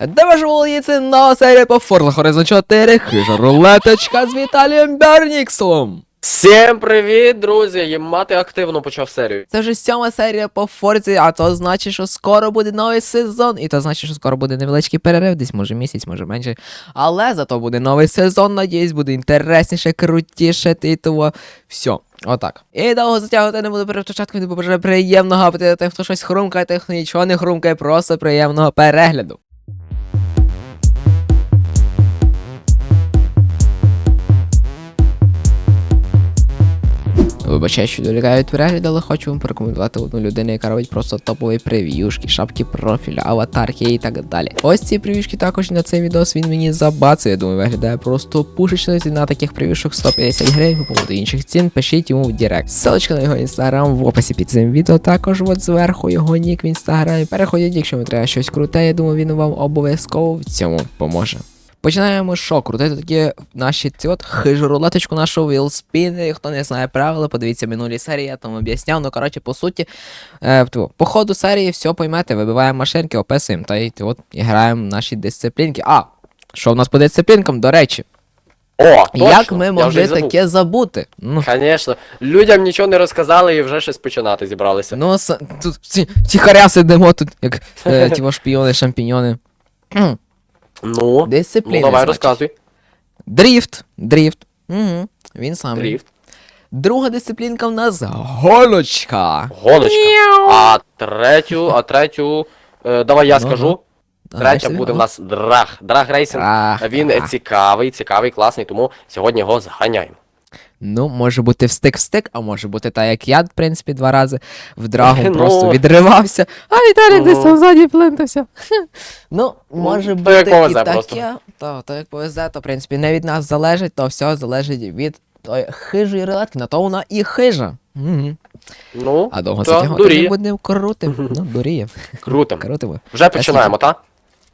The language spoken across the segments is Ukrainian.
Де володіться нова серія по Forza Horizon 4 хижа рулеточка з Віталієм Берніксом. Всім привіт, друзі! Я мати активно почав серію. Це вже сьома серія по Форзі, а то значить, що скоро буде новий сезон, і то значить, що скоро буде невеличкий перерив, десь може місяць, може менше. Але зато буде новий сезон, надіюсь, буде інтересніше, крутіше, і того. Все, отак. І довго затягувати не буду перед початком, не побажаю приємного апетиту тим, хто щось хрумкає, тим, хто нічого не хрумкає, просто приємного перегляду. Вибачаю, що долікаю від перегляду, але хочу вам порекомендувати одну людину, яка робить просто топові прев'юшки, шапки профіля, аватарки і так далі. Ось ці прев'юшки також на цей відос він мені забацає. Думаю, виглядає просто пушечно ціна таких прев'юшок 150 гривень. По поводу інших цін пишіть йому в Директ. Ссылочка на його інстаграм в описі під цим відео. Також от зверху його нік в інстаграмі. Переходіть, якщо вам треба щось круте, я думаю, він вам обов'язково в цьому поможе. Починаємо що? Крутити такі наші ці от хижу рулеточку нашу вілспін. Хто не знає правила, подивіться минулі серії, я там об'ясняв. Ну, коротше, по суті, е, по ходу серії все поймете, вибиваємо машинки, описуємо та й от і граємо наші дисциплінки. А, що в нас по дисциплінкам, до речі, О, точно! як ми могли таке забути? Ну, Звісно, людям нічого не розказали і вже щось починати зібралися. ну с- тут ці, тихаря сидимо тут, як е, ті во шпіони, шампіньони. Ну, Дисципліни. ну давай значить. розказуй. Дріфт, дріфт. Угу, він самий. Дріфт, Друга дисциплінка в нас гоночка. гоночка. А третю, а третю. е, давай я Ну, скажу. ну. Третя А, буде в ну. нас драг. Драг рейсинг. Він е, цікавий, цікавий, класний, тому сьогодні його зганяємо. Ну, може бути встик-встик, а може бути так, як я, в принципі, два рази в драгу Ну. просто відривався, а Віталік десь Ну. там ззаді плентався. Ну, може то бути як і таке. То, то як повезе, то в принципі не від нас залежить, то все залежить від тої хижої рулетки, на то вона і хижа. Угу. Ну, А довго затягувати не будемо крутим. Ну, дуріє. Крутим. Крутимо. Вже починаємо, так?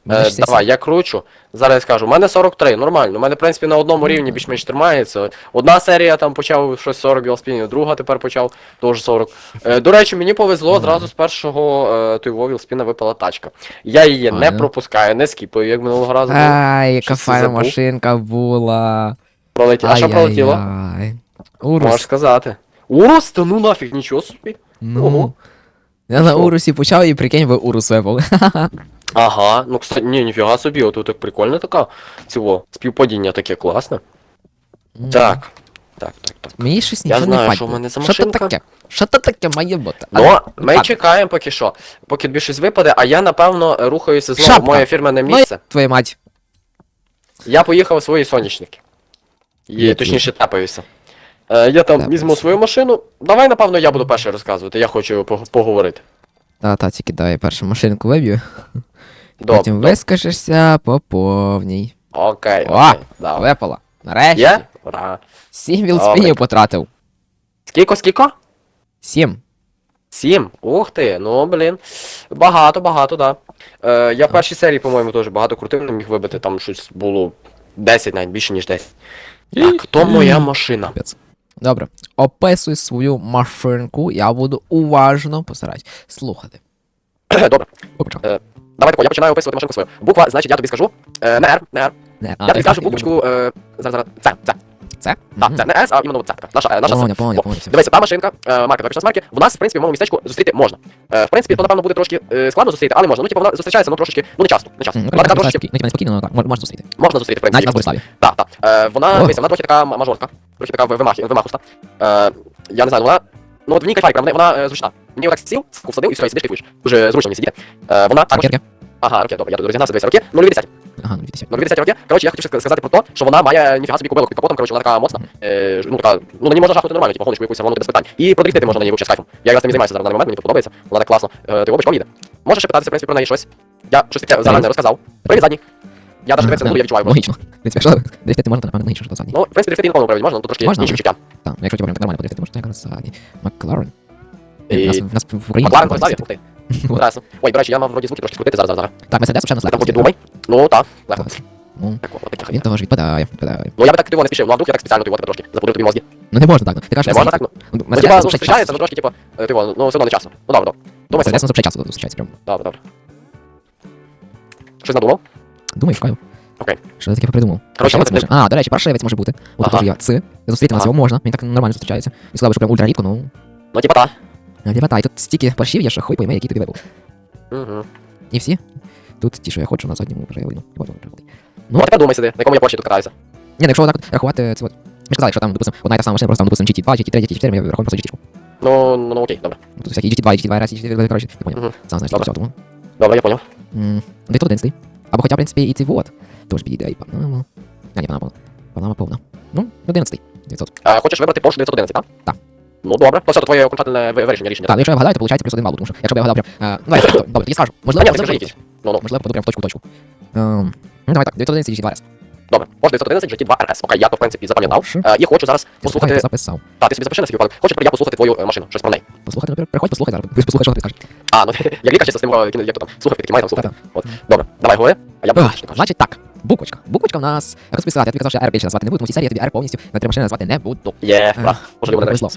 Е, давай, я кручу. Зараз я скажу. У мене 43, нормально. У мене, в принципі, на одному рівні більш-менш тримається. Одна серія там почав щось 40 вілспінів, друга тепер почав теж 40. Е, до речі, мені повезло, зразу з першого е, той вілспіна випала тачка. Я її не пропускаю, не скіпаю, як минулого разу було. Ай, яка Щось файна забув. машинка була. Пролетіло. А що пролетіло? Ай-яй-яй. Урус. Можеш сказати. Урус? Та ну нафіг, нічого собі. Ну. Ого. Я на Урусі почав і прикинь, ви Урус випали. Ага, ну кстати, ні, ніфіга собі, отут так прикольно така. Цього, співпадіння таке класне. Так. Так, так, так. Мені щось Я нічого не знаю, що в мене за Що машинка. таке? Що то таке має бути? Ну, ми так. чекаємо поки що. Поки тобі щось випаде, а я, напевно, рухаюся знову Шапка. в моє фірменне Ну, місце. Твоя мать. Я поїхав у свої сонячники. І, Є точніше, тапаюся. Е, я там Тапаєшся. візьму свою машину. Давай, напевно, я буду перший розказувати, я хочу пог- поговорити. Та, та, тільки давай першу машинку виб'ю. Добре. Потім вискажешся по повній. Окей, О, окей. Випала. Нарешті. Є? Ура. Сім вілспінів Добре. потратив. Скільки, скільки? Сім. Сім. Ух ти, ну блін. Багато, багато, да. Е, я в першій серії, по-моєму, теж багато крутив, не міг вибити, там щось було 10, навіть більше, ніж 10. Так, то моя машина. Капець. Добре. Описуй свою машинку, я буду уважно постараюсь слухати. Добре. Почав. Давай тако, я починаю описувати машинку свою. Буква, значить, я тобі скажу. Е, не R, не R. Не, Я тобі скажу буквочку. Е, зараз, зараз. Це, це. Це? Так, це не S, а іменно це така. Наша, е, наша. Поняв, поняв, О, поняв. Дивися, та машинка, е, марка, виключно з марки, в нас, в принципі, в моєму містечку зустріти можна. Е, в принципі, то, напевно, буде трошки е, складно зустріти, але можна. Ну, типу, вона зустрічається, ну, трошечки, ну, не часто, не часто. Ну, Вона така трошечки, спокійно, ну, типа, спокійно, ну, так, мож- можна зустріти. можна зустріти, в принципі. Навіть на Бориславі. Так, так. Е, вона, О. дивися, вона трохи така м- мажорка, трохи така вимах, вимахуста. Е, я не знаю, ну, вона, ну, от в ній кайфай, вона, вона е, зручна. Мені отак сів, всадив і все, і сидиш, кайфуєш. Дуже зручно мені сидіти. Е, вона також, ага, роки, добре, я тут розігнався, дивися, роки, ну, 10. Ага, ну, 2000. Ну, 20 роки. Коротше, я ще сказати про те, що вона має ніфіга собі кубилок під капотом, коротше, вона така моцна. Е, ну, така, ну, на ній можна жахнути нормально, типу, гоночку якусь, воно без питань. І продріфтити можна на ній взагалі з кайфом. Я якраз тим і займаюся зараз на даний момент, мені тут подобається. Вона так класно. Е, ти обичком їде. Можеш ще питатися, в принципі, про неї щось. Я щось таке зараз не розказав. Привіт, задній. Я навіть дивитися не буду, я відчуваю. Логічно. В принципі, якщо дрифтити можна, то напевно логічно, що задній. Ну, в принципі, дрифтити інколи правильно можна, ну, тут трошки інші відчуття. Так, якщо типу нормально подрифтити, можна, то якраз задній. Макларен. І- У нас, в нас в Україні. Макларен такого. Ух ти. Прекрасно. Ой, до речі, я мав вроді звуки трошки крутити зараз, зараз, зараз. Так, Мерседес ще не Там поки думай. Ну, так, легко. Ну, Так, от, він того ж відпадає, відпадає. Ну, я би так тиво не спішив, ну, а вдруг я так спеціально тиво тебе трошки запудрив тобі мозги. Ну не можна так, ну. Ти кажеш, Не можна так, ну. Ну, Мерседес типа, ну, зустрічається ну, трошки, типу, е, тиво, ну, все одно не часто. Ну, добре, добре. Думай, Мерседес ну, зустрічається, зустрічається прям. добре, добре. Щось надумав? Думаю, шукаю. Окей. Що я таке придумав? Коротше, Паршивець ми- може. А, до речі, паршивець може бути. От Ага. теж є. Ц. Зустріти нас Ага. його можна. Він так нормально зустрічається. Він сказав, що прям ультра рідко, ну. Ну, типа та. А, Типа, та, і тут стільки паршів є, що хуй пойме, який тобі вибув. Угу. І всі. Тут ті, що я хочу на задньому переявленню. Ну, Ну, а тепер думай сиди, на якому я Порші тут катаюся. Ні, ну, якщо отак от рахувати, це от. Ми ж казали, що там, допустим, одна і та сама машина, просто там, допустим, GT2, GT3, GT4, ми рахуємо просто GT. Ну, ну, ну окей, добре. Ну, тут всякі GT2, GT2, RS, GT4, коротше, ти поняв. Мгм. Сам знаєш, Добре. тому. Добре, я поняв. М, Де тут 11 Або хоча, в принципі, і цей вот. Тож підійде і Панама. А, ні, Панама повна. Панама повна. Ну, 11 900. Е, хочеш вибрати Porsche 911, так? Так. Ну, добре. То все, то твоє окончательне ви- вирішення рішення. Так, ну, якщо я вгадаю, то виходить плюс один бал, тому що якщо б я вгадав прям... е, Ну, давай, добре, добре, тоді скажу. Можливо, можливо, якісь. Ну, ну. можливо, попаду прям в точку в точку. Ем, Ну, давай так, 911 GT2 RS. Добре. Porsche 911 GT2 RS. Окей, я то, в принципі, запам'ятав. Е, І хочу зараз послухати... я записав. Так, ти собі запиши на свій випадок. Хочу я послухати твою е, машину, щось про неї. Послухай, ну, приходь, послухай зараз. Ви послухай, що ти скажеш. А, ну, як лікар чисто з тим, е, як то там, слухай, такі має там слухати. Та-та. От. Добре, давай, говори, а я буду ти. Значить так, буквочка. Буквочка в нас розписати. Я тобі казав, що я R більше назвати не буду, тому цій серії я тобі R повністю на три машини назвати не буду. Є, Е. Не повезло.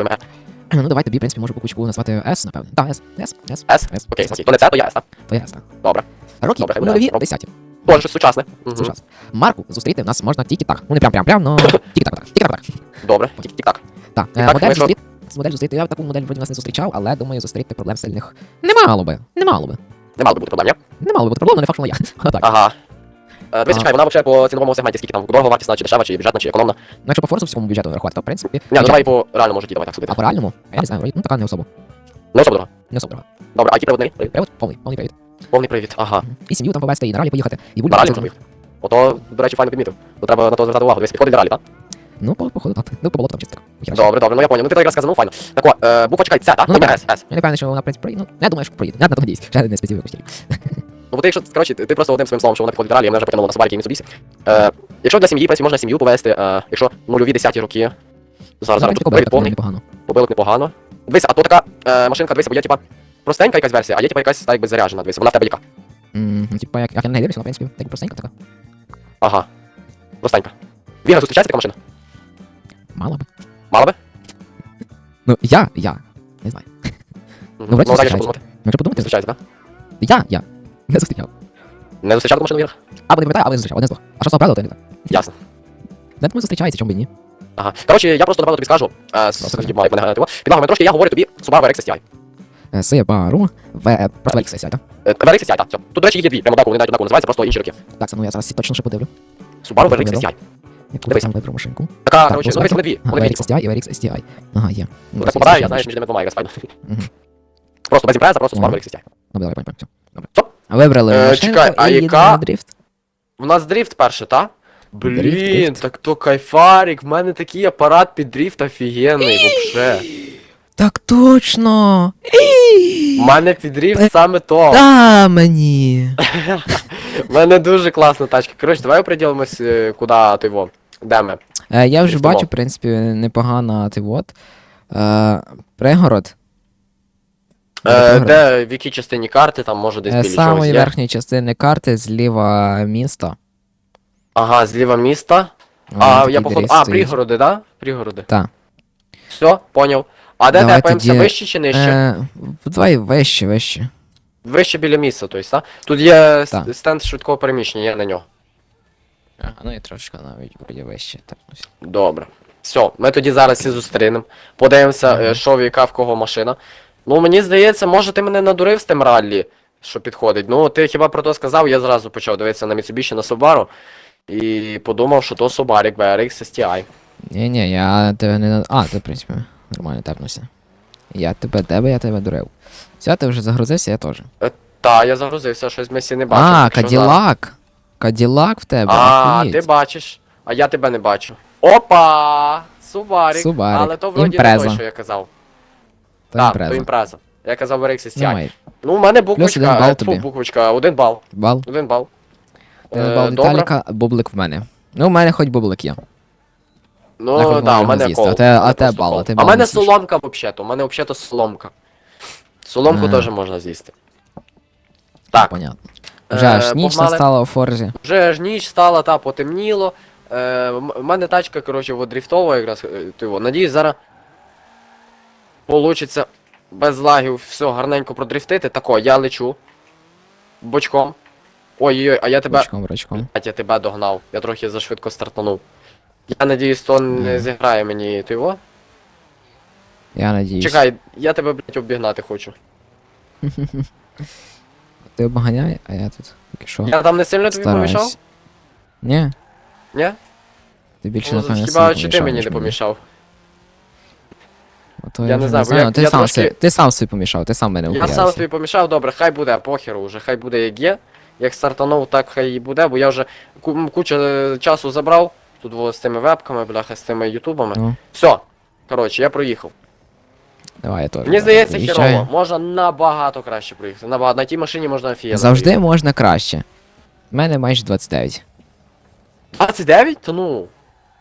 Ну, давай тобі, в принципі, можу буквочку назвати S, напевно. Так, S, S, S. S? S. Окей, окей. То не це, то я S, так? То є S, так. Добре. Роки, Добре, у нульові, S. десяті. Тоже щось сучасне. Час. Марку зустріти в нас можна тільки так. Ну, не прям прям прям, но тільки так, так. Тільки так, так. Добре, тік-тік-так. Так, е, модель зустріти. Модель зустріти. Я таку модель вроді нас не зустрічав, але думаю, зустріти проблем сильних. Не мало би. Не мало би. Не мало би бути проблем, ні? Не мало би бути проблем, але не факт, що вона є. Ага. Е, Дивись, чекай, вона взагалі по ціновому сегменті, скільки там дорого вартісна, чи дешева, чи бюджетна, чи економна. Ну, якщо по форсовському бюджету рахувати, то в принципі. Ні, ну давай по реальному житті, давай так судити. А по реальному? Я не знаю, ну така не особо. Не особо дорого. Не особо дорога. Добре, а який. Привод повний, повний привід. Повний привід. Ага. І сім'ю там повезти, і на ралі поїхати, і ралі поїхати. Ото, до речі, файно підмітив. То треба на то звертати увагу. Дивись, підходить ралі, так? Ну, по, походу, так. Ну, по болоту там чисто. Добре, добре, ну я понял. Ну ти так якраз сказав, ну файно. Так о, е, буква чекай, це, так? Ну, Ну. С, С. Я не певний, що вона, в принципі, проїде. Ну, я думаю, що проїде. Я на то надіюсь. Ще не специфіку тільки. Ну, бо ти, якщо, коротше, ти просто одним своїм словом, що вона підходить до ралі, мене вже потягнуло на Subaru і Mitsubishi. Е, якщо для сім'ї, в принципі, можна сім'ю повезти, е, якщо нульові десяті роки. Зараз, зараз, побили привід повний, непогано. побилок непогано. Дивися, а то така е, машинка, дивися, бо є, типа, простенька якась версія, а є, типа, якась, так, якби заряджена, дивися, вона в тебе яка. Ну, типа, як, як я неї дивлюся, вона, в принципі, так простенька така. Ага. Простенька. Віга, зустрічається така машина? Мало би. Мала би? Ну, я, я. Не знаю. Ну, вроді ну зустрічається. Ну, що подумати? Зустрічається, так? Я, я. Не зустрічав. Не зустрічав таку машину вірах? Або не пам'ятаю, або не зустрічав. Одне з двох. А що правда, то я не знаю. Ясно. Не думаю, зустрічається, чому б і ні. Ага. Коротше, я просто напевно тобі скажу. Е, з- скажи. має мене типу, підлагами трошки, я говорю тобі Subaru RX STI. Е, Subaru, В, е, просто Великс сядь, так? Е, RX STI, так, все. Тут, до речі, є дві, прямо однаково, вони навіть однаково називаються, просто інші роки. Так, це, ну я зараз точно ще подивлю. Subaru RX. STI. Яку Дивись. саме вибрав машинку. Така, коротше, ну, дивись, вони дві, вони дві. VRX STI і VRX STI. Ага, є. Ну, так попадаю, я знаю, що між ними двома якраз файно. Мгм. Просто без імпреза, просто Subaru Ага. RX STI. Ну, давай, пам'ятаю, все. Добре. Стоп. Вибрали Е, чекай, а і їдемо яка? на дрифт. У нас дрифт перше, та? Блін, дрифт. так то кайфарик, в мене такий апарат під дрифт офігенний, вообще. Так точно! У мене під дрифт Е. саме то. Та мені! У мене дуже класна тачка. Коротше, давай оприділимось, е, куди ти во. Де ми? Е, Я вже Дрифтово. бачу, в принципі, непогано, ти от. Е, Пригород. Е, де, в якій частині карти, там може десь Е, біля чогось Самої є. верхньої частини карти зліва місто. Ага, зліва міста. А, я походу. А, пригороди, да? Пригороди. Та. Все, поняв. А де Давай тепаємося, тоді, вище чи нижче? Е, Давай вище, вище. Вище біля місця, тобто, так? Тут є с- Так. стенд швидкого переміщення, я на нього. Ага, ну і трошки навіть вроді вище. Так, ось. Добре. Все, ми тоді зараз і зустрінемо. Подивимося, е, що в яка в кого машина. Ну, мені здається, може ти мене надурив з тим раллі, що підходить. Ну, ти хіба про то сказав, я зразу почав дивитися на Mitsubishi, на Subaru. І подумав, що то Subaru BRX STI. Ні, ні, я тебе не. на- А, ти, в принципі, нормально тепнувся. Я тебе тебе, я тебе дурив. Все, ти вже загрузився, я теж. Та, я загрузився, щось ми всі не бачимо. А, що зараз- Каділак. Каділак в тебе. А, охуєть. ти бачиш, а я тебе не бачу. Опа! Субарик. Субарик. Але то вроді не Імпреза. той, що я казав. То Так, імпреза. то імпреза. Я казав RX STI. Давай, Ну, у мене буквочка, один бал е, тобі. буквочка, один бал. бал. Один бал. Ти Е, бал добре. Віталіка, бублик в мене. Ну, в мене хоч бублик є. Ну, Так, да, у мене кол. А те- у а те просто бал, кол. а те А бал в мене не з'їш. соломка взагалі-то, у мене взагалі-то соломка. Соломку А. теж можна з'їсти. Так, Понятно. Вже Е, аж ніч погнали. настала у Форзі. вже ж ніч стала, та потемніло. Е, м- в мене тачка, коротше, от дріфтова якраз. е, його. Надіюсь, зараз получиться без лагів все гарненько продрифтити. Тако, я лечу бочком. Ой-ой-ой, а я тебе. Ручком, ручком. Блядь, я тебе догнав. Я трохи зашвидко стартанув. Я надіюсь, то не зіграє мені ти його. Я надіюсь. Чекай, я тебе, блядь, обігнати хочу. Ти обганяй, а я тут. Поки що. Я там не сильно тобі стараюсь. помішав? Ні, Ні? ти більше Ну, напевно хіба чи ти мені не помішав? Ото Я я не знаю, бо знаю. я- ти, я сам трошки- си- ти сам собі помішав, ти сам мене Я сам тобі помішав, добре, хай буде, похеру вже, хай буде як є. Як стартанув, так хай і буде, бо я вже ку- м, куча е, часу забрав. Тут було з тими вебками, бляха, з тими ютубами. Ну, Все. Коротше, я проїхав. давай я теж. Мені здається, Виїжджаю. херово. Можна набагато краще проїхати. Набагато. На тій машині можна офігенно. Завжди проїхати. можна краще. У мене майже 29. 29? То ну.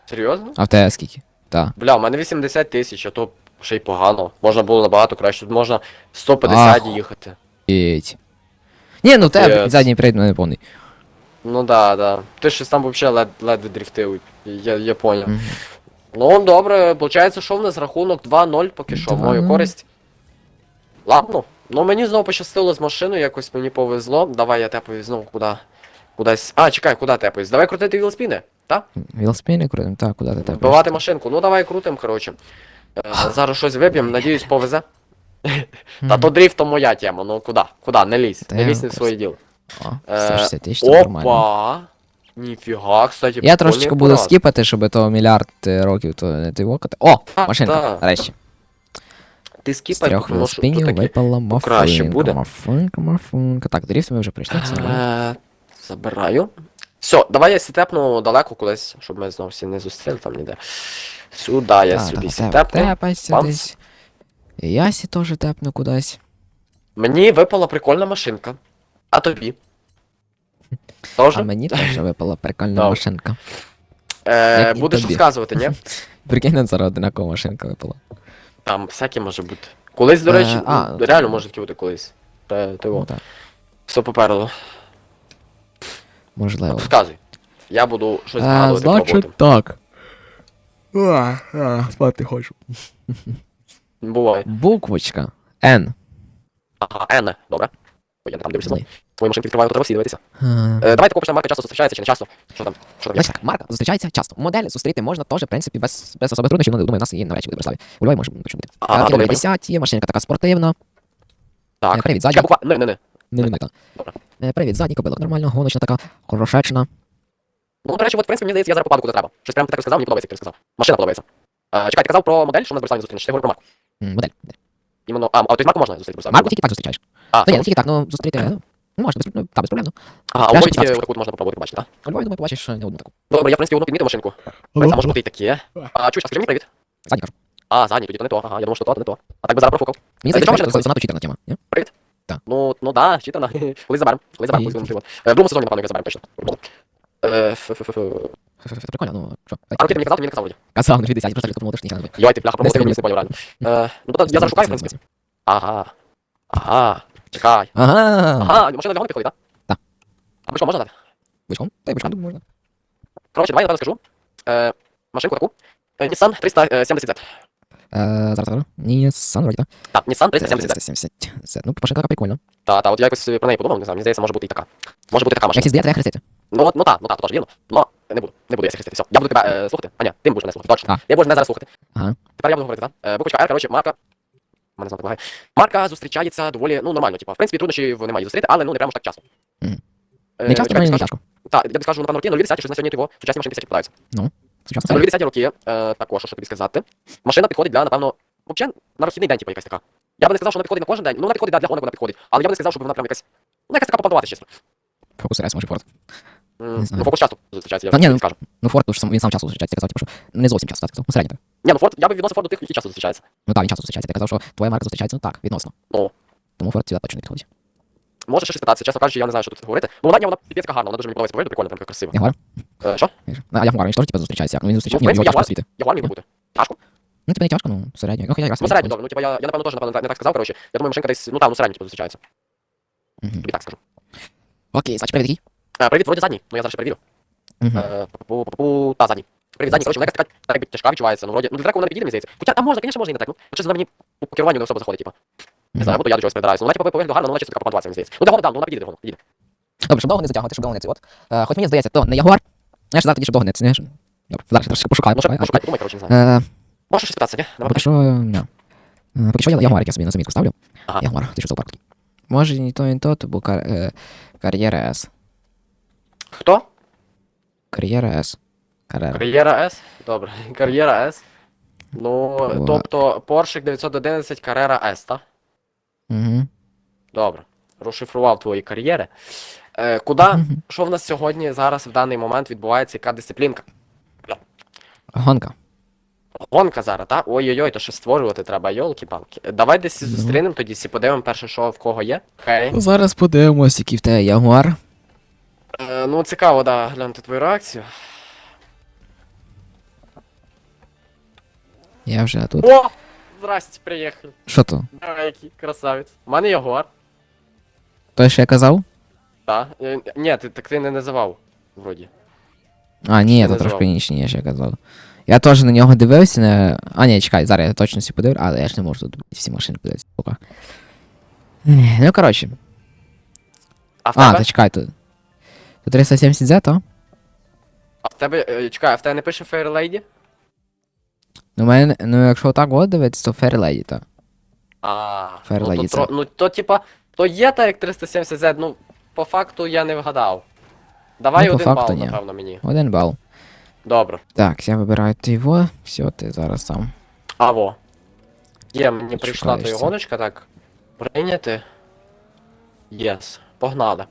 Серйозно? А в тебе скільки? Так. Бля, у мене 80 тисяч, а то ще й погано. Можна було набагато краще. Тут можна 150 Ах. їхати. Іть. Ні, ну в тебе задній привід мене повний. Ну да, да. Ти щось там взагалі лед, ледве дрифтив. Я, я поняв. Мгм. Ну, добре, виходить, що в нас рахунок 2-0 поки що, в мою 2:0. користь. Ладно. Ну мені знову пощастило з машиною, якось мені повезло. Давай я тепаюсь знову куди. Кудись. А, чекай, куди тепаюсь? Давай крутити вілспіни, так? Велосипедник крутим, так, куди ти так? Вбивати машинку. Ну давай крутим, коротше. Е, зараз щось виб'ємо, надіюсь, повезе. Та то дріфт то моя тема, ну куди? Куди? Не лізь. Та Не я лізь не в своє діло. О, Е, 160 тисяч, це нормально. Опа! Ніфіга, кстати, Я трошечки буду скіпати, щоб то мільярд е, років то не ти вокати. О! Машинка, так. Ти З скіпай, трьох тому що тут велоспінів таке. випала покраще мафунка. буде. Мафунка, мафунка. Так, дріфт ми вже прийшли, це нормально. Е, Забираю. Все, давай я сітепну далеко кудись, щоб ми знову всі не зустріли там ніде. Сюди я собі сітепну. І я сі теж тепну кудись. Мені випала прикольна машинка. А тобі? Тоже? А мені теж випала прикольна машинка. Е, як і будеш тобі. розказувати, ні? Прикинь, нам зараз одинакова машинка випала. Там всяке може бути. Колись, до Е, речі, а, ну, ну, реально може таке бути колись. Та, та, Ну, так, Все попереду. Можливо. Вказуй. Я буду щось Е, згадувати. Значить так. А, а, Спати хочу. Буває. Буквочка. Н. Ага, N. Добре. Ой, я не там дивлюся. Твої машинки відкриваю, треба всі дивитися. Е, Е, давайте такого марка часто зустрічається чи не часто. Що там? Що там є? Ось так, марка зустрічається часто. Модель зустріти можна теж, в принципі, без, без особих труднощів, ну, думаю, у нас її навряд чи буде в. У Львові може бути. Ага, Е, добре, 50, машинка така спортивна. Е, Так. Привіт, Чекай, буква. Не, не, не. Добре. Е, Привіт, задній кобилок, нормально, гоночна така, хорошечна. Ну, до речі, от, в принципі, мені здається, я зараз попаду куди треба. Щось прямо ти так розказав, мені подобається, як ти розказав. Машина подобається. Е, чекай, ти казав про модель, що в нас в Бориславі зустрінеш. Ти говорив про марку. М, Модель. Іменно, а, а тобто марку можна зустріти в? Марку тільки так зустрічаєш. А, Та ні, ну, не тільки так, ну зустріти, ну, ну можна, без, ну, та, без проблем. ну. ага, а у Львові тільки так. таку можна попробувати побачити, так? У Львові, думаю, побачиш е, не одну таку. Добре, я, в принципі, одну підмітив машинку. А може бути і таке. А, чуєш, а скажи мені привіт. Задній кажу. А, задній, тоді то не то. Ага, я думав, що то, то не то. А так би зараз профукав. Мені здається, це занадто читерна тема. ні? Ну, ну да, читана. Колись заберем. Колись заберем, колись будемо Е, В другому сезоні, напевно, його заберем, точно. Е, фу-фу-фу-фу. Прикольно, ну, що? А ти мені казав, ти мені казав вроді. Казав, не 60, просто тому теж ніхто не знає. Йой, ти пляха промовити, я не поняв реально. Е, Ну, то я зараз шукаю, в принципі. Ага. Ага. Чекай. Ага. Ага, машина для гонки підходить, так? Так. А ви можна дати? Вишком? Та й думаю, можна. Коротше, давай я напевно скажу. Е, Машинку таку. Е, Nissan 370Z. Е, Зараз, зараз. Ні, сан, вроді, так? Так, Nissan 370Z. 370. Це, ну, машинка така прикольна. Та, та, от я якось про неї подумав, не знаю, мені здається, може бути і така. Може бути така машина. сі здає, треба хрестити. Ну, от, ну так, ну так, то теж вірно. Но не буду, не буду я хрестити. Все. Я буду тебе е, слухати. А ні, ти будеш мене слухати, точно. Я буду мене зараз слухати. Ага. Тепер я буду говорити, так? Е, буквочка R, коротше, марка. Мене знати лагає. Марка зустрічається доволі, ну, нормально, типу. В принципі, труднощів немає зустріти, але ну не прямо ж так часто. Е, Не часто, чекай, але не скажу- тяжко. Так, я тобі скажу, напевно, роки, 0,10, щось на сьогодні його сучасні машинки всякі попадаються. Сучасно. Це 0,10 роки, е, також, що тобі сказати. Машина підходить для, напевно, взагалі, на розхідний день, типу, якась така. Я би не сказав, що вона підходить на кожен день, ну вона підходить да, для гонок, вона підходить. Але я би не сказав, щоб вона прям якась, ну якась така попадувати, чесно. Фокус рейс може форт. М, Не знаю. Ну, фокус часто зустрічається, я Та ні, тобі ну, скажу. Ну, ж сам, він сам часто зустрічається. Ти казав, типу, що не зовсім часто, так сказав. Ну, середньо так. Ні, ну Форд, я би відносив Форд до тих, які часто зустрічаються. Ну так, він часто зустрічається. Ти казав, що твоя марка зустрічається, ну так, відносно. Ну. Тому форт сюди точно не підходить. Може ще щось питатися, чесно кажучи, я не знаю, що тут говорити. Ну, вона, вона піпецька гарна, вона дуже мені подобається по вигляду, прикольно, там красиво. Ягуар? Е, що? Ну, а Ягуар, він ж теж типу зустрічається. як? Ну, він зустрічається, Ну, в принципі, тяжко Ягуар- світи. Ягуар міг би бути. Тяжко? Ну, типу не тяжко, ну, середньо. Ну, хоча якраз. Ну, середньо, добре, ну, типа, я, я напевно, теж напевно, не так сказав, коротше. Я думаю, машинка десь, ну, там, ну, середньо, типу, зустрічається. Тобі так скажу. Окей, значить, привіт, який? Е, привіт, вроді задній, ну, я зараз ще перевірю. Е, Та, задній. Привіт, задній, коротше, вона якась така, так, якби тяжка відчувається, ну, вроді, ну, для треку вона не підійде, мені здається. Хоча, а можна, звісно, можна і на трек, ну, чесно, вона мені по керуванню не особо заходить, типу. Не знаю, або я до чогось придираюся. Ну, вона, типу, по вигляду гарна, ну, вона чисто така попадуватися, мені здається. Ну, гонок, да, ну, вона підійде до гонок, підійде. Добре, щоб довго не затягувати, щоб довго не це. От. Е, хоч мені здається, то не Ягуар. Я ж зараз тоді, щоб довго не це. не Добре, зараз я трошки пошукаю. Ну, пошукаю. пошукай, подумай, коротше, не знаю. Е, Можеш щось питатися, ні? Давай. Поки що, не. Е, Поки що я Ягуар, як я собі на замітку ставлю. Ага. Ягуар, ти що зоопарк. Може, ні то, ні то, то був кар... е, кар'єра С. Хто? Кар'єра С. Кар'єра. Кар'єра S? Добре. Кар'єра S. Ну, О. тобто Porsche 911 Carrera S, так? Угу. Добре. Розшифрував твої кар'єри. Е, куди? Що в нас сьогодні зараз в даний момент відбувається? Яка дисциплінка? Гонка. Гонка зараз, так? Ой-ой-ой, то ще створювати треба, йолки-палки. Давай десь Ну. зустрінемо тоді, всі подивимо перше, що в кого є. Хей. Зараз подивимось, який в тебе Ягуар. Е, ну, цікаво, да, глянути твою реакцію. Я вже тут. О! Здрасте, приїхали. Що то? Давай, який красавець. У мене Ягуар. Той, що я казав? Так. Е, Ні, ти так ти не називав, вроді. А, ні, Я то назвав. трошки інші, ніж я казав. Я теж на нього дивився, не... А, ні, чекай, зараз я точно всі подивлю, але я ж не можу тут всі машини подивитися. Ех, Ну, коротше. А в А, тебе? то чекай, то. То 370Z, то? А в тебе, е, чекай, а в тебе не пише Fair Lady? Ну, мене, ну, якщо так от дивитися, то то. А, Fair ну, то, тро- ну то типа, то є так як 370Z, ну по факту я не вгадав. Давай Ну, по один факту бал, ні. напевно, мені. Один бал. Добре. Так, я вибираю ти його, все, ти зараз там. Аво. Є, мені прийшла Шукаєш твоя це. гоночка, так. Прийняти. Єс. Погнали.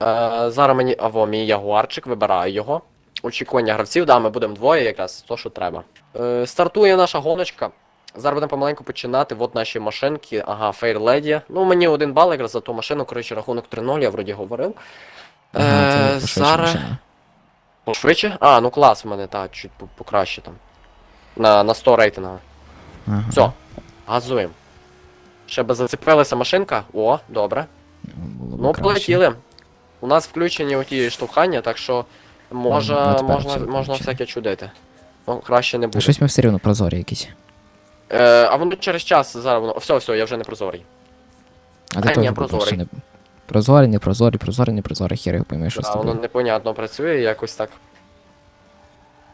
Е, зараз мені. Аво, мій ягуарчик, вибираю його. Очікування гравців, да, ми будемо двоє, якраз то, що треба. Е, стартує наша гоночка. Зараз будемо помаленьку починати. От наші машинки. Ага, Fair Lady. Ну, мені один бал якраз за ту машину, коротше, рахунок 3-0, я вроді говорив. Ага, Е, зараз. Пошвидше? А, ну клас в мене, так, чуть покраще там. На, на 100 рейтингу. Ага. Все, газуємо. Ще би зацепилася машинка. О, добре. Було Ну, краще. полетіли. У нас включені оті штовхання, так що може, Ну, тепер можна, все можна включено. всяке чудити. Ну, краще не А буде. щось ми все рівно прозорі якісь. Е, а воно через час зараз воно. Все, все, я вже не прозорий. А ти А, теж ні, був просто прозорий. не... Прозорий, не прозорий, прозорий, не прозорий, хер його поймеш, що з А воно тобою. непонятно працює якось так.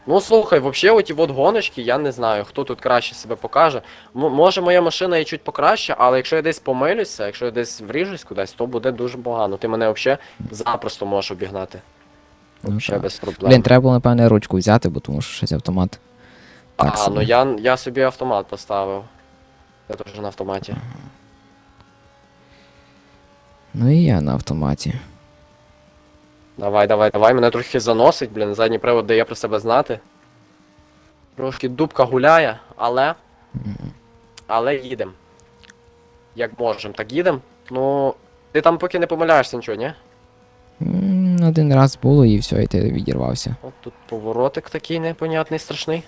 Ну слухай, взагалі оті от гоночки, я не знаю, хто тут краще себе покаже. М- може моя машина і чуть покраще, але якщо я десь помилюся, якщо я десь вріжусь кудись, то буде дуже погано. Ти мене взагалі запросто можеш обігнати. Ну, так. без проблем. Блін, треба було, напевне, ручку взяти, бо тому що щось автомат. Так а, собі. ну я, я собі автомат поставив. Я теж на автоматі. Ну і я на автоматі. Давай, давай, давай, мене трохи заносить, блін, задній привод дає про себе знати. Трошки дубка гуляє, але. Але їдем. Як можем, так їдем. Ну. Ти там поки не помиляєшся нічого, ні? Один раз було і все, і ти відірвався. От тут поворотик такий непонятний, страшний.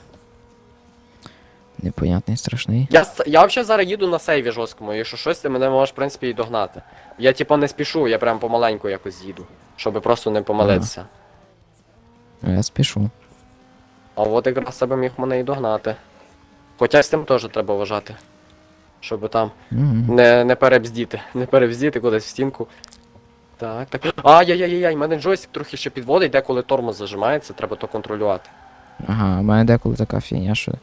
Непонятний, страшний. Я, я взагалі зараз їду на сейві жорсткому, якщо щось, ти мене можеш, в принципі, і догнати. Я типа не спішу, я прям помаленьку якось їду. Щоб просто не помилитися. Ну, Я спішу. А от якраз себе міг мене і догнати. Хоча з тим теж треба вважати. Щоб там Мгм. не, не перебздіти. Не перебздіти кудись в стінку. Так, так. Ай-яй-яй-яй, мене джойстик трохи ще підводить, деколи тормоз зажимається, треба то контролювати. Ага, у мене деколи така фігня, що.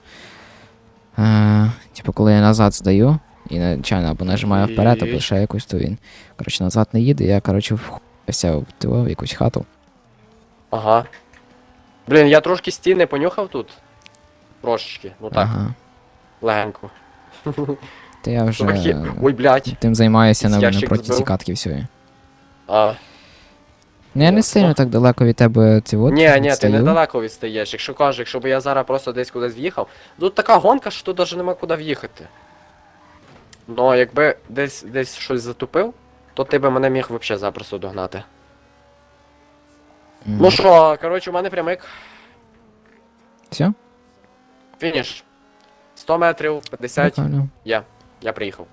Е, типу, коли я назад здаю, і нечайно або нажимаю вперед, або ще якось, то він. Коротше, назад не їде, я, коротше, вхопився в в якусь хату. Ага. Блін, я трошки стіни понюхав тут. Трошечки, ну так, Ага. легенько. То я вже Трохи. Ой, блядь. тим займаюся на, Ящик напроти ці катки всієї. А, Ну я не сильно так далеко від тебе ці от. ні, ні, ти відстаю. недалеко відстаєш. Якщо кажу, якщо б я зараз просто десь кудись в'їхав. Тут така гонка, що тут навіть нема куди в'їхати. Ну, якби десь десь щось затупив, то ти би мене міг взагалі запросто догнати. Мгм. Ну що, коротше, у мене прямик. Все? Фініш. 100 метрів, 50. Прикольно. Я. Я приїхав.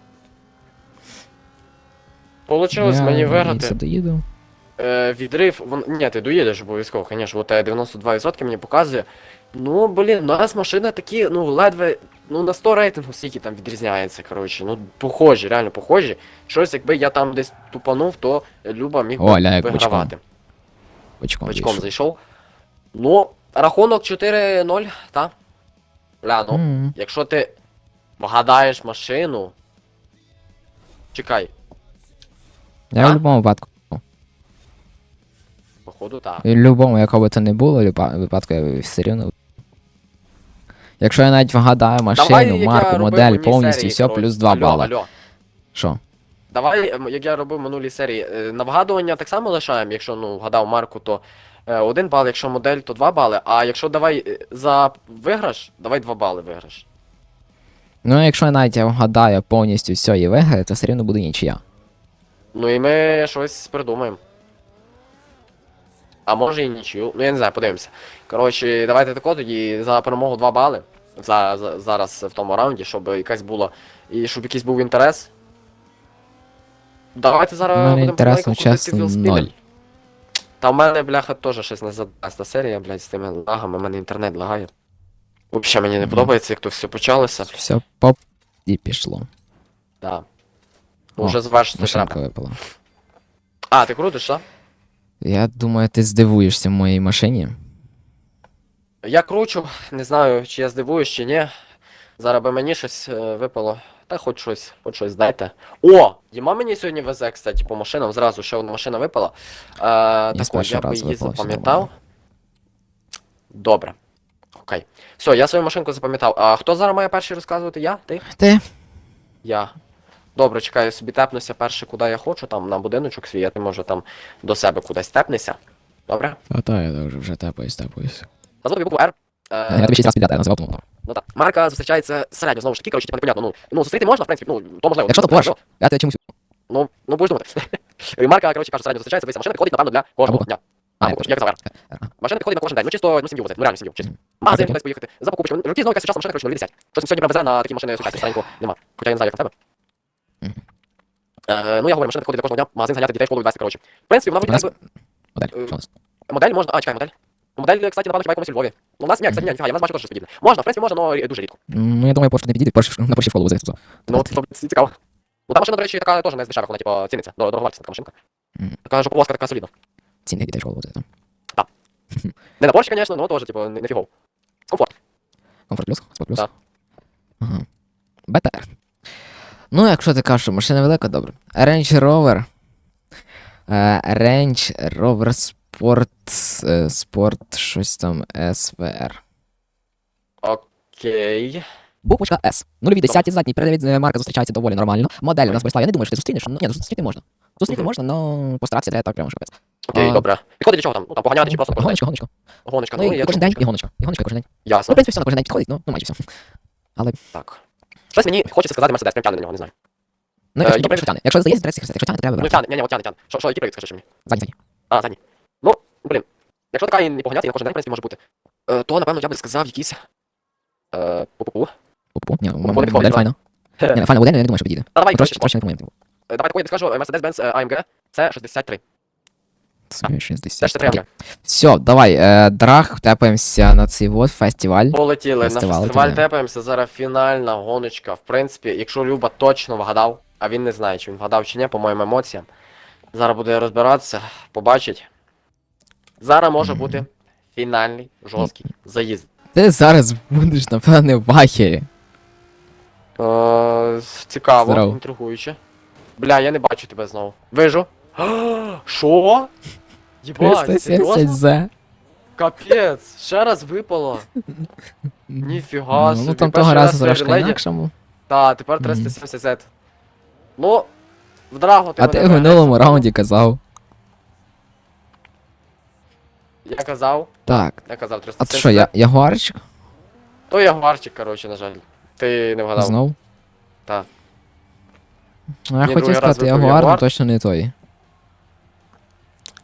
Получилось я мені виграти. доїду. Е, відрив, вон... ні, ти доїдеш обов'язково, звісно, от е, 92% мені показує. Ну, блін, у нас машина такі, ну, ледве, ну, на 100 рейтингу скільки там відрізняється, коротше, ну, похожі, реально похожі. Щось, якби я там десь тупанув, то Люба міг би О, ля, вигравати. Очком. Очком вийшов. зайшов. Ну, рахунок 4-0, та? Бля, ну, Мгм. якщо ти вгадаєш машину. Чекай, Я в будь-якому випадку. походу, так. В будь-якому, якого би це не було, випадку я все рівно. Якщо я навіть вгадаю машину, Давай, як я марку, робив модель, повністю серії, все, коротше. плюс 2 Алло, бали. Алло. Що? Давай, як я робив в минулій серії, е, на вгадування так само лишаємо, якщо ну, вгадав марку, то е, 1 бал, якщо модель, то 2 бали. А якщо давай е, за виграш, давай 2 бали виграш. Ну, якщо я навіть вгадаю повністю все і виграю, то все рівно буде нічия. Ну і ми щось придумаємо. А може і нічию. Ну я не знаю, подивимося. Коротше, давайте тако тоді за перемогу 2 бали. За, за, зараз в тому раунді, щоб якась була. І щоб якийсь був інтерес. Давайте зараз. У будемо ходити чесно, ноль. Та в мене, бляха, теж щось не задасть серія, блядь, з тими лагами, в мене інтернет лагає. Взагалі мені не Мгм. подобається, як то все почалося. Все, поп і пішло. Да. Уже Машинка треба. випала. А, ти крутиш, так? Я думаю, ти здивуєшся в моїй машині. Я кручу, не знаю, чи я здивуюсь, чи ні. Зараз би мені щось е, випало. Та хоч щось, хоч щось дайте. О! Діма мені сьогодні везе, кстати, по машинам. Зразу ще одна машина випала. Е, так от, я би її все запам'ятав. нормально. Добре. Окей. Все, я свою машинку запам'ятав. А хто зараз має перший розказувати? Я? Ти? Ти? Я. Добре, чекаю, я собі тепнуся перше, куди я хочу, там на будиночок свій, а ти може там до себе кудись тепнися. Добре? Та та, я вже, вже тепаюсь, тепаюсь. Тобі букву R. Е, Я тобі ще раз підряд, я називав тому. Ну так. Марка зустрічається середньо, знову ж таки, коротше, типу, непонятно. Ну, ну, зустріти можна, в принципі, ну, то можливо. Якщо то ну, Я тебе чомусь. Ну, ну, будеш думати. І Марка, коротше, каже, середньо зустрічається, дивися, машина підходить, напевно, для кожного дня. А, А, я казав R. Машина підходить на кожен день, ну чисто, ну, сім'ю возить, ну реально сім'ю, чисто. Магазин кудись поїхати, за покупочками. Ну, знову якась сучасна машина, коротше, 0,10. Щось сьогодні привезе на такі машини сучасні, стареньку нема. Хоча я не знаю, як на тебе. Е, ну, я говорю, машина підходить для кожного дня, магазин заняти дітей школу відвести, коротше. В принципі, вона нас модель. Що у нас? Модель можна. А, чекай, модель. Модель, кстати, напевно, хіба якомусь у Львові. Ну, у нас ні, кстати, ні, ніфіга, я в нас бачу теж щось подібне. Можна, в принципі, можна, але дуже рідко. Ну, я думаю, Пошта не підійде, на в школу возити. Ну, це це цікаво. Ну, та машина, до речі, така теж не з дешевих, вона, типу, ціниться. Дор- Дороговартісна така машинка. Така жополоска, така солідна. Ціни дітей в школу возити. Не на Porsche, звісно, але теж, типу, не, не фігов. Комфорт. Комфорт плюс, спорт плюс. Так. Ага. БТР. Ну, якщо ти кажеш, що машина велика, добре. Range Rover. Е, Range Rover Sport. е, Sport, щось там SVR. Окей. Буквочка S. Нульові десяті задній передовід е, марка зустрічається доволі нормально. Модель у нас прийшла. Я не думаю, що ти зустрінеш. Ну, ні, ну, зустріти можна. Зустріти можна, але постаратися для так прямо що капець. Окей, добре. Підходить до чого там? Ну, там поганяти чи просто? Гоночка, гоночка. Гоночка. Ну, Ну, і кожен день і гоночка. І гоночка кожен день. Ну, в принципі, все на кожен день підходить, ну, ну майже все. Так. Щось мені хочеться сказати Мерседес, прям тягне на нього, не знаю. Ну, Е, якщо добре, що тяне. Якщо здається, треба сказати, якщо тяне, треба Ну, тягне, ні, ні, от тягне, тягне. Що, що, який привід, скажи мені? Задній, задній. А, задній. Ну, блін. Якщо така і не поганяти, і на кожен день, в принципі, може бути. Е, то, напевно, я би сказав якийсь... Е, пу-пу-пу. Пупу. Ні, м- не м- модель файна. Ні, файна модель, я не думаю, що підійде. Давай, Ну, коротше, Трошки, не думаю. Е, Давай такої скажу, Mercedes-Benz е, AMG C63. Це 60. Це ж Окей. Все, давай, е, драг, тепаємося на цей вот фестиваль. Полетіли на Фестиваль, фестиваль так. тепаємося, зараз фінальна гоночка. В принципі, якщо Люба точно вгадав, а він не знає, чи він вгадав чи ні, по моїм емоціям. Зараз буде розбиратися, побачить. Зараз може бути фінальний жорсткий заїзд. Ти зараз будеш, напевне, в ахері. Е, цікаво, Здорово. інтригуюче. Бля, я не бачу тебе знову. Вижу. Що? Єбать, 370 серйозно? Капець, ще раз випало. Ніфіга Ну, собі. ну там того раз разу трошки Реледі. інакшому. Та, тепер 370 Z. Ну, в Драго ти А мене ти в минулому раунді казав. Я казав, Так. я казав А 370 то що, я, Ягуарчик? То Ягуарчик, коротше, на жаль. Ти не вгадав. Знов? Так. Ну, я Ні, хотів раз сказати випав Ягуар, але Ягуар. точно не той.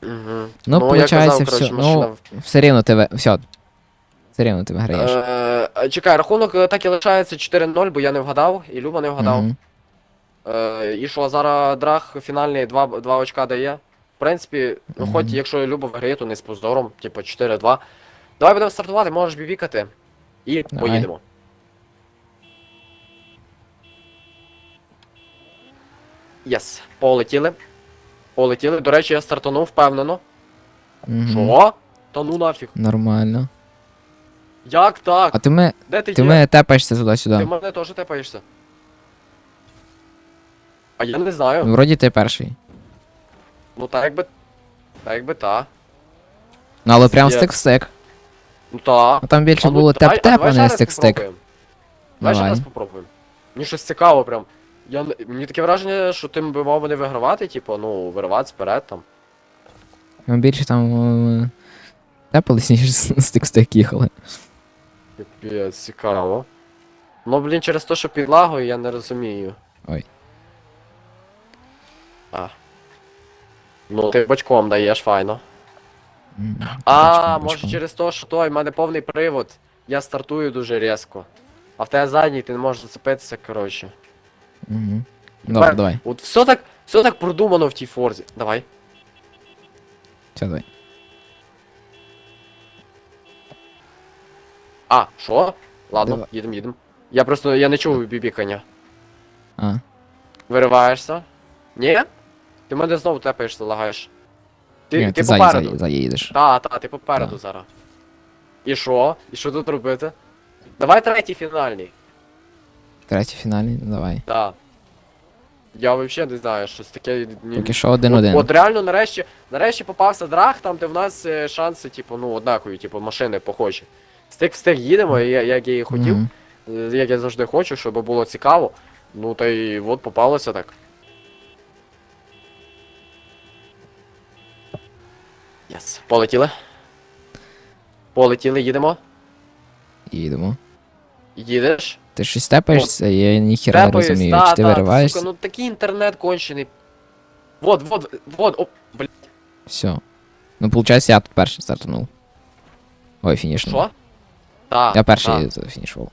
Угу. Ну, я виходить, казав, все, коротше, ну, все рівно ти все. Все рівно ти виграєш. Е, чекай, рахунок е, так і лишається 4-0, бо я не вгадав, і Люба не вгадав. Мгм. Е, і що, зараз драг фінальний 2, 2 очка дає. В принципі, ну Мгм. хоч якщо Люба виграє, то не з позором, типу 4-2. Давай будемо стартувати, можеш бібікати. І Давай. поїдемо. Єс, полетіли. Полетіли. До речі, я стартанув впевнено. Мгм. Що? Та ну нафіг. Нормально. Як так? А ти ми. Де ти, Ти є? мене тепаєшся Ти туди-сюди. мене теж тепаєшся. А я не знаю. Ну, Вроді ти перший. Ну так якби. Так якби та. Ну але прям Є. стик в стик. Ну та. А там більше А ну, було давай- теп-теп, давай а ще не раз стик-стик. попробуємо. Давай ще Давай. раз попробуємо. Мені щось цікаво прям. Я, не- мені таке враження, що ти би мав мене вигравати, типу, ну, вириватися вперед там. Ми більше там е, тепались, ніж стик-стик їхали. Піпець, цікаво. Ну, блін, через те, що підлагою, я не розумію. Ой. А. Ну, ти бочком даєш, файно. М, А, бочком, може бочком. через те, що той, в мене повний привод. Я стартую дуже різко. А в тебе задній, ти не можеш зацепитися, коротше. Мгм. Добре, давай. От все так, все так продумано в тій форзі. Давай. Все, давай. А, що? Ладно, Давай. їдем, їдем. Я просто я не чув бібікання. А. Вириваєшся? Ні? Ти мене знову тепаєшся, лагаєш. Ти, Ні, ти, ззаді, попереду. ззаді, ззаді їдеш. Та, та, ти попереду Так. зараз. І що? І що тут робити? Давай третій фінальний. Третій фінальний, ну давай. Так. Я взагалі не знаю, щось таке. ні- Поки що один-один. От, от реально нарешті, нарешті попався драг, там де в нас е, шанси, типу, ну, однакові, типу, машини похожі. Стик в стик їдемо, і я- як я і хотів, Мгм. е, як я завжди хочу, щоб було цікаво. Ну та й от попалося так. Єс. Полетіли. Полетіли, їдемо. Їдемо. Їдеш. Ти щось тепаєшся, я ніхіра не Тепаюсь, розумію. та, Чи ти та, вириваєшся? Сука, ну такий інтернет кончений. Вот, вот, вот, оп, блядь, Все. Ну, виходить, я тут перший стартанув. Ой, фінішнув. що? Так. Я перший фінішував.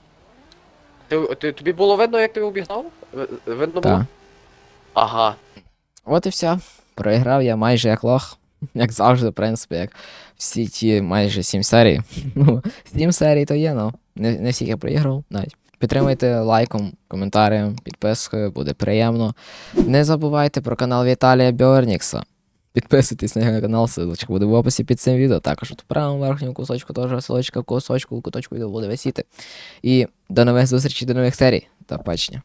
Ти, ти, тобі було видно, як ти обігнав? Ви- Видно було? Так. Ага. От і все. Проіграв я майже як лох. Як завжди, в принципі, як всі ті майже 7 серій. Ну, 7 серій то є, ну. Не, не всіх я проіграв навіть. Підтримуйте лайком, коментарем, підпискою, буде приємно. Не забувайте про канал Віталія Бьорнікса. Підписуйтесь на його канал, ссылочка буде в описі під цим відео. Також в правому верхньому кусочку теж ссылочка кусочку, в куточку відео буде висіти. І до нових зустрічей, до нових серій. Та бачення.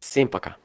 Всім пока.